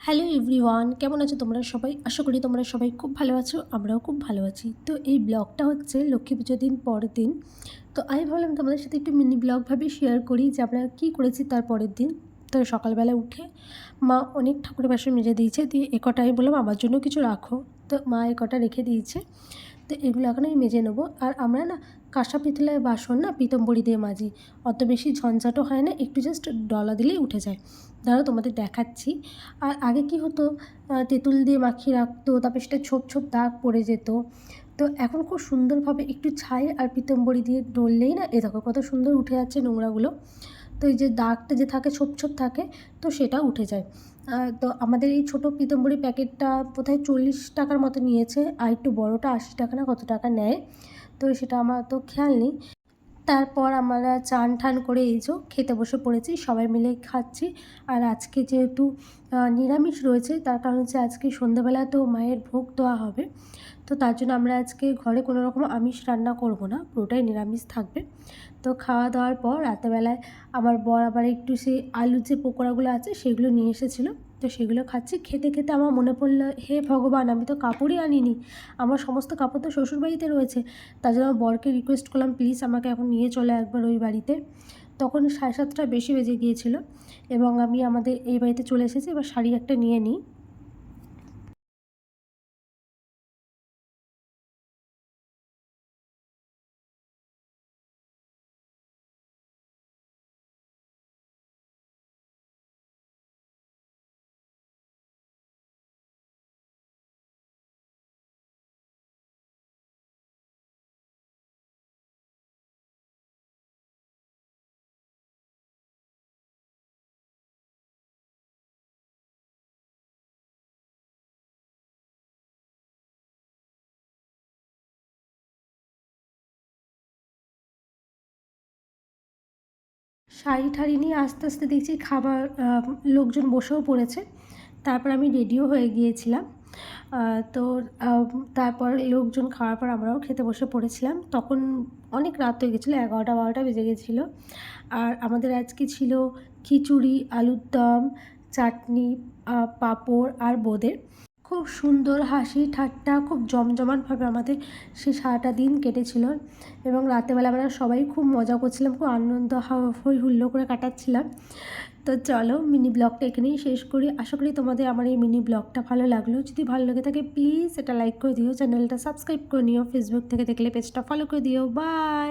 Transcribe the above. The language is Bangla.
হ্যালো এভরিওয়ান, কেমন আছো তোমরা সবাই? আশা করি তোমরা সবাই খুব ভালো আছো, আমরাও খুব ভালো আছি। তো এই ব্লগটা হচ্ছে লক্ষ্মী পুজোর দিন পরের দিন। তো আমি ভাবলাম তোমাদের সাথে একটু মিনি ব্লগভাবে শেয়ার করি যে আমরা কী করেছি তার পরের দিন। তো সকালবেলা উঠে মা অনেক ঠাকুরের বাসন মেজে দিয়েছে, দিয়ে একটা আমি বললাম, আমার জন্য কিছু রাখো। তো মা একটা রেখে দিয়েছে। তো এগুলো এখন আমি মেজে নেব। আর আমরা না কাঁসা পিতলের বাসন না পিতম্বরি দিয়ে মাজি। অত বেশি ঝঞ্ঝাটও হয় না, একটু জাস্ট ডলা দিলেই উঠে যায়। ধরো তোমাদের দেখাচ্ছি। আর আগে কি হতো তেঁতুল দিয়ে মাখিয়ে রাখতো, তারপরে সেটা ছোপ ছোপ দাগ পড়ে যেত। তো এখন খুব সুন্দরভাবে একটু ছাই আর পিতম্বরি দিয়ে ডললেই না, এ দেখো কত সুন্দর উঠে যাচ্ছে নোংরাগুলো। তো এই যে দাগটা যে থাকে, ছোপ ছোপ থাকে, তো সেটা উঠে যায়। তো আমাদের এই ছোটো পিতম্বরি প্যাকেটটা কোথায় চল্লিশ টাকার মতো নিয়েছে, আর একটু বড়োটা আশি টাকা না কত টাকা নেয়, তো সেটা আমার তো খেয়াল নেই। তারপর আমরা চান ঠান করে এই যে খেতে বসে পড়েছি, সবাই মিলে খাচ্ছি। আর আজকে যেহেতু নিরামিষ রয়েছে, তার কারণ হচ্ছে আজকে সন্ধ্যাবেলা তো মায়ের ভোগ দেওয়া হবে। তো তার জন্য আমরা আজকে ঘরে কোনো রকম আমিষ রান্না করব না, পুরোটাই নিরামিষ থাকবে। তো খাওয়া দাওয়ার পর রাতেরবেলায় আমার বর আবার একটু সেই আলুর যে পকোড়াগুলো আছে, সেগুলো নিয়ে এসেছিল। তো সেগুলো খাচ্ছি। খেতে খেতে আমার মনে পড়ল, হে ভগবান, আমি তো কাপড়ই আনিনি। আমার সমস্ত কাপড় তো শ্বশুরবাড়িতে রয়েছে। তার জন্য বরকে রিকোয়েস্ট করলাম প্লিজ আমাকে এখন নিয়ে চলে একবার ওই বাড়িতে। তখন সাড়ে সাতটা বেশি বেজে গিয়েছিল এবং আমি আমাদের এই বাড়িতে চলে এসেছি। এবার শাড়ি একটা নিয়ে নিই। শাড়ি ঠাড়ি নিয়ে আস্তে আস্তে দেখছি খাবার লোকজন বসেও পড়েছে। তারপর আমি রেডিও হয়ে গিয়েছিলাম। তো তারপর লোকজন খাওয়ার পর আমরাও খেতে বসে পড়েছিলাম। তখন অনেক রাত হয়ে গেছিল, এগারোটা, বারোটা বেজে গেছিল। আর আমাদের আজকে ছিল খিচুড়ি, আলুর দম, চাটনি পাঁপড় আর বোঁদের। খুব সুন্দর হাসি ঠাট্টা, খুব জমজমাটভাবে আমাদের সে সারাটা দিন কেটেছিল এবং রাতেরবেলা আমরা সবাই খুব মজা করছিলাম, খুব আনন্দ হই হুল্লো করে কাটাচ্ছিলাম। তো চলো মিনি ব্লগটা এখানেই শেষ করি। আশা করি তোমাদের আমার এই মিনি ব্লগটা ভালো লাগল। যদি ভালো লাগে থাকে প্লিজ এটা লাইক করে দিও, চ্যানেলটা সাবস্ক্রাইব করে নিও ফেসবুক থেকে দেখলে পেজটা ফলো করে দিও। বাই